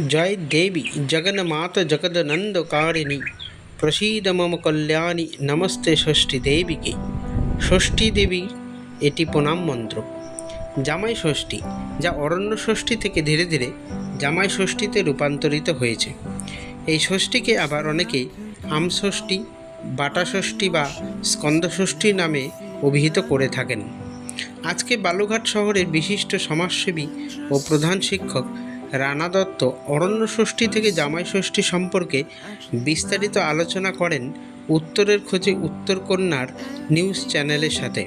জয় দেবী জগন্মাত জগদনন্দকারিণী প্রসীদ মম কল্যাণী নমস্তে ষষ্ঠী দেবীকে ষষ্ঠী দেবী এটি প্রণাম মন্ত্র জামাই ষষ্ঠী যা অরণ্য ষষ্ঠী থেকে ধীরে ধীরে জামাই ষষ্ঠীতে রূপান্তরিত হয়েছে। এই ষষ্ঠীকে আবার অনেকে আম ষষ্ঠী, বাটা ষষ্ঠী বা স্কন্দ ষষ্ঠী নামে অভিহিত করে থাকেন। আজকে বালুঘাট শহরের বিশিষ্ট সমাজসেবী ও প্রধান শিক্ষক রানা দত্ত অরণ্য ষষ্ঠী থেকে জামাই ষষ্ঠী সম্পর্কে বিস্তারিত আলোচনা করেন উত্তরের খোঁজে উত্তর কন্যার নিউজ চ্যানেলের সাথে।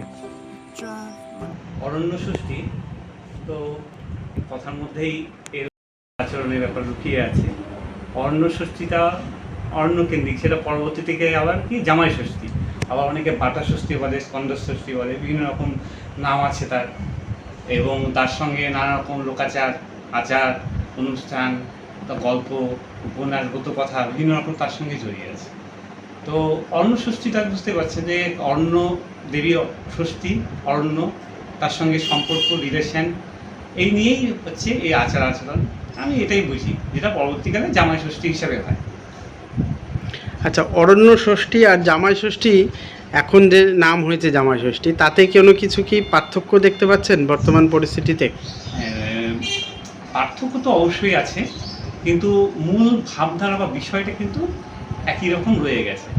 অরণ্য ষষ্ঠী, তো কথার মধ্যেই এর আচরণের ব্যাপার লুকিয়ে আছে। অরণ্য ষষ্ঠীটা অরণ্য কেন্দ্রিক সেটা পরবর্তী থেকে আবার কি? জামাই ষষ্ঠী। আবার অনেকে বাটা ষষ্ঠী বলে স্কন্দ ষষ্ঠী বলে, বিভিন্ন রকম নাম আছে তার। এবং তার সঙ্গে নানা রকম লোকাচার, আচার অনুষ্ঠান তা গল্প উপন্যাসগত কথা বিভিন্ন রকম তার সঙ্গে জড়িয়ে আছে। তো অরণ্য ষষ্ঠীটা বুঝতে পারছে যে অরণ্য দেবী ষষ্ঠী অরণ্য তার সঙ্গে সম্পর্ক রিলেশন এই নিয়েই হচ্ছে এই আচার আচরণ। আমি এটাই বুঝি যেটা পরবর্তীকালে জামাই ষষ্ঠী হিসাবে হয়। আচ্ছা অরণ্য ষষ্ঠী আর জামাই ষষ্ঠী এখন যে নাম হয়েছে জামাই ষষ্ঠী তাতে কোনো কিছু কি পার্থক্য দেখতে পাচ্ছেন বর্তমান পরিস্থিতিতে? আহ, পার্থক্য তো অবশ্যই আছে, কিন্তু মূল ভাবধারা বা বিষয়টা কিন্তু একই রকম রয়ে গেছে।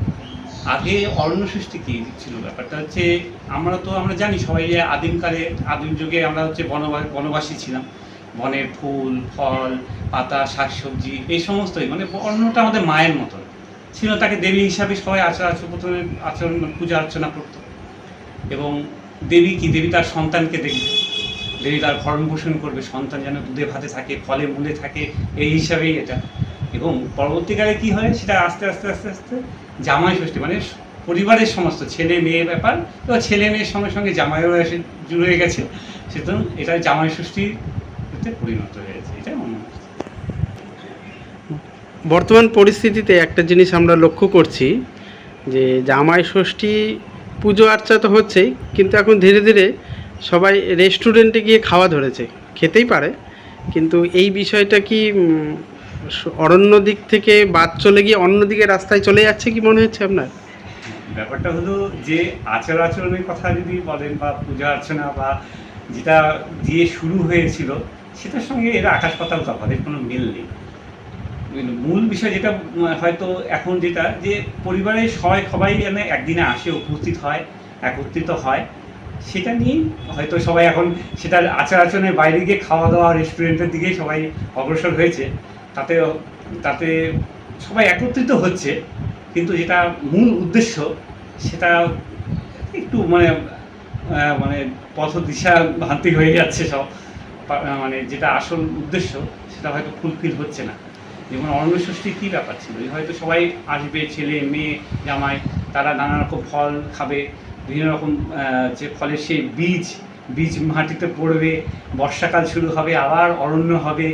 আগে অরণ্য সৃষ্টি কি ছিল ব্যাপারটা হচ্ছে, আমরা তো, আমরা জানি সবাই যে আদিমকালে আদিম যুগে আমরা হচ্ছে বনবা, বনবাসী ছিলাম। বনের ফুল, ফল, পাতা, শাকসবজি, এই সমস্তই মানে অরণ্যটা আমাদের মায়ের মতন। ছিল তাকে দেবী হিসাবে সবাই আচার আচরণ প্রথমে আচরণ পূজা অর্চনা করতো। এবং দেবী কি? দেবী তার সন্তানকে দেখবে। দেবী তার ভরণ পোষণ করবে, সন্তান যেন দুধে ভাতে থাকে, ফলে মূলে থাকে, এই হিসাবেই এটা। এবং পরবর্তীকালে কি হয়? সেটা আস্তে আস্তে আস্তে আস্তে জামাই ষষ্ঠী মানে পরিবারের সমস্ত ছেলে মেয়ে ব্যাপার এবার ছেলে মেয়ের সঙ্গে সঙ্গে জামাইও এসে জুড়ে হয়ে গেছে। সুতরাং এটা জামাই ষষ্ঠীতে পরিণত হয়েছে এটা মনে বর্তমান পরিস্থিতিতে একটা জিনিস আমরা লক্ষ্য করছি, যে জামাই ষষ্ঠী পুজো আর্চা তো হচ্ছেই, কিন্তু এখন ধীরে ধীরে সবাই রেস্টুরেন্টে গিয়ে খাওয়া ধরেছে, খেতেই পারে, কিন্তু এই বিষয়টা কি অরণ্য দিক থেকে বাদ চলে গিয়ে অন্য দিকে রাস্তায় চলে যাচ্ছে কি মনে হচ্ছে আপনার? ব্যাপারটা হলো যে আচার আচরণের কথা যদি বলেন বা পূজা অর্চনা বা যেটা দিয়ে শুরু হয়েছিল, সেটার সঙ্গে এর আকাশ পাতাল তফাৎ কোনো মিল নেই। মূল বিষয় যেটা হয়তো এখন যেটা, যে পরিবারের সবাই সবাই যেন একদিনে আসে, উপস্থিত হয়, একত্রিত হয় সেটা নিয়েই হয়তো সবাই এখন সেটা আচার আচরণের বাইরে গিয়ে খাওয়া দাওয়া রেস্টুরেন্টের দিকেই সবাই অগ্রসর হয়েছে। তাতে তাতে সবাই একত্রিত হচ্ছে, কিন্তু যেটা মূল উদ্দেশ্য, সেটা একটু মানে মানে পথ দিশা ভ্রান্তি হয়ে যাচ্ছে সব। মানে যেটা আসল উদ্দেশ্য, সেটা হয়তো ফুলফিল হচ্ছে না। যেমন অরণ্য ষষ্ঠীর কী ব্যাপার ছিল? হয়তো সবাই আসবে, ছেলে, মেয়ে, জামাই, তারা নানা রকম ফল খাবে বিভিন্ন রকম যে ফলের সেই বীজ বীজ মাটিতে পড়বে, বর্ষাকাল শুরু হবে, আবার অরণ্য হবে।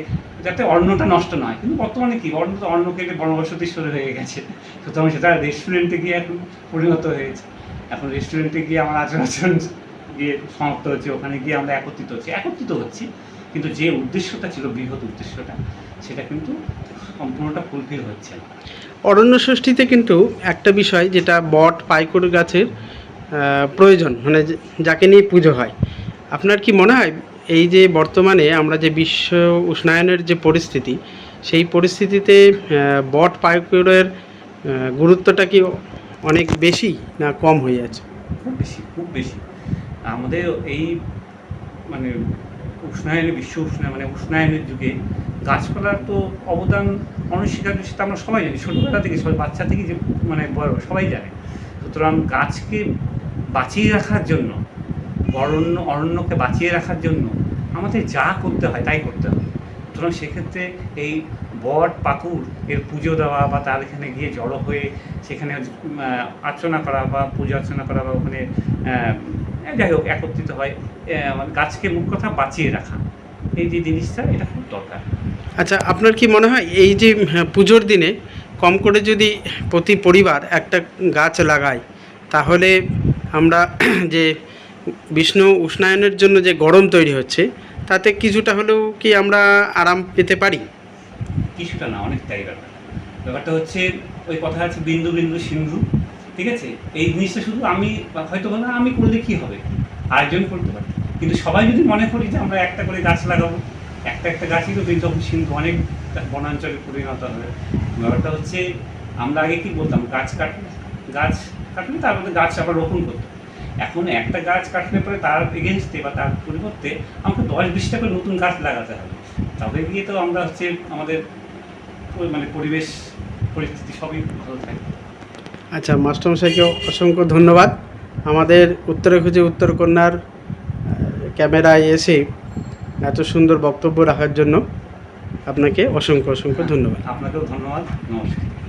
যাতে অরণ্যটা নষ্ট নয়। কিন্তু বর্তমানে কি? অরণ্য তো অরণ্য কেটে বনবসতি শুরু হয়ে গেছে। সুতরাং সেটা রেস্টুরেন্টে গিয়ে এখন পরিণত হয়েছে। এখন রেস্টুরেন্টে গিয়ে আমার আচার আচরণ গিয়ে সমাপ্ত হচ্ছে। ওখানে গিয়ে আমরা একত্রিত হচ্ছি। একত্রিত হচ্ছি, কিন্তু যে উদ্দেশ্যটা ছিল, বৃহৎ উদ্দেশ্যটা, সেটা কিন্তু সম্পূর্ণটা ফুলফিল হচ্ছে অরণ্য ষষ্ঠীতে কিন্তু একটা বিষয়, যেটা বট পাইকর গাছের প্রয়োজন মানে যাকে নিয়ে পুজো হয়। আপনার কি মনে হয় এই যে বর্তমানে আমরা যে বিশ্ব উষ্ণায়নের যে পরিস্থিতি, সেই পরিস্থিতিতে বট পাইকরের গুরুত্বটা কি অনেক বেশি না কম হয়ে যাচ্ছে খুব বেশি খুব বেশি। আমাদের এই মানে উষ্ণায়নের বিশ্ব উষ্ণায়ন মানে উষ্ণায়নের যুগে গাছপালার তো অবদান অনস্বীকার্য, সেটা আমরা সবাই জানি। ছোটোবেলা থেকে, সবাই, বাচ্চা থেকে যে মানে বড়, সবাই জানে। সুতরাং গাছকে বাঁচিয়ে রাখার জন্য অরণ্য অরণ্যকে বাঁচিয়ে রাখার জন্য আমাদের যা করতে হয় তাই করতে হবে সুতরাং সেক্ষেত্রে এই বট পাকুর এর পুজো দেওয়া বা তার এখানে গিয়ে জড়ো হয়ে সেখানে আহ, করা বা পূজা অর্চনা করা বা ওখানে যাই হোক একত্রিত হয় মানে গাছকে মুখ কথা বাঁচিয়ে রাখা। এই যে জিনিসটা এটা খুব দরকার। আচ্ছা আপনার কি মনে হয় এই যে পুজোর দিনে কম করে যদি প্রতি পরিবার একটা গাছ লাগায় তাহলে আমরা যে বিষ্ণু উষ্ণায়নের জন্য যে গরম তৈরি হচ্ছে, তাতে কিছুটা হলেও কি আমরা আরাম পেতে পারি? কিছুটা না, অনেকটাই ব্যাপার ব্যাপারটা হচ্ছে, ওই কথা আছে, বিন্দু বিন্দু, সিন্ধু, ঠিক আছে? এই জিনিসটা শুধু আমি, হয়তো না, আমি করলে কি হবে? আরেকজন করতে পারি। কিন্তু সবাই যদি মনে করি যে আমরা একটা করে গাছ লাগাবো, একটা একটা গাছই তো তখন সিন্ধু, অনেক বনাঞ্চলে পরিণত হবে। ব্যাপারটা হচ্ছে, আমরা আগে কি বলতাম, গাছ কাটলে গাছ কাটলে তার মধ্যে গাছ আবার রোপণ করতে এখন একটা গাছ কাটলে পরে তার এগেনস্টে বা তার পরিবর্তে আমাকে দশ বিশটা করে নতুন গাছ লাগাতে হবে। তবে গিয়ে তো আমরা হচ্ছে আমাদের মানে পরিবেশ পরিস্থিতি সবই ভালো থাকে। আচ্ছা মাস্টারমশাইকে অসংখ্য ধন্যবাদ। আমাদের উত্তরে খুঁজে উত্তরকন্যার ক্যামেরায় এসে এত সুন্দর বক্তব্য রাখার জন্য আপনাকে অসংখ্য অসংখ্য ধন্যবাদ। আপনাকেও ধন্যবাদ। নমস্কার।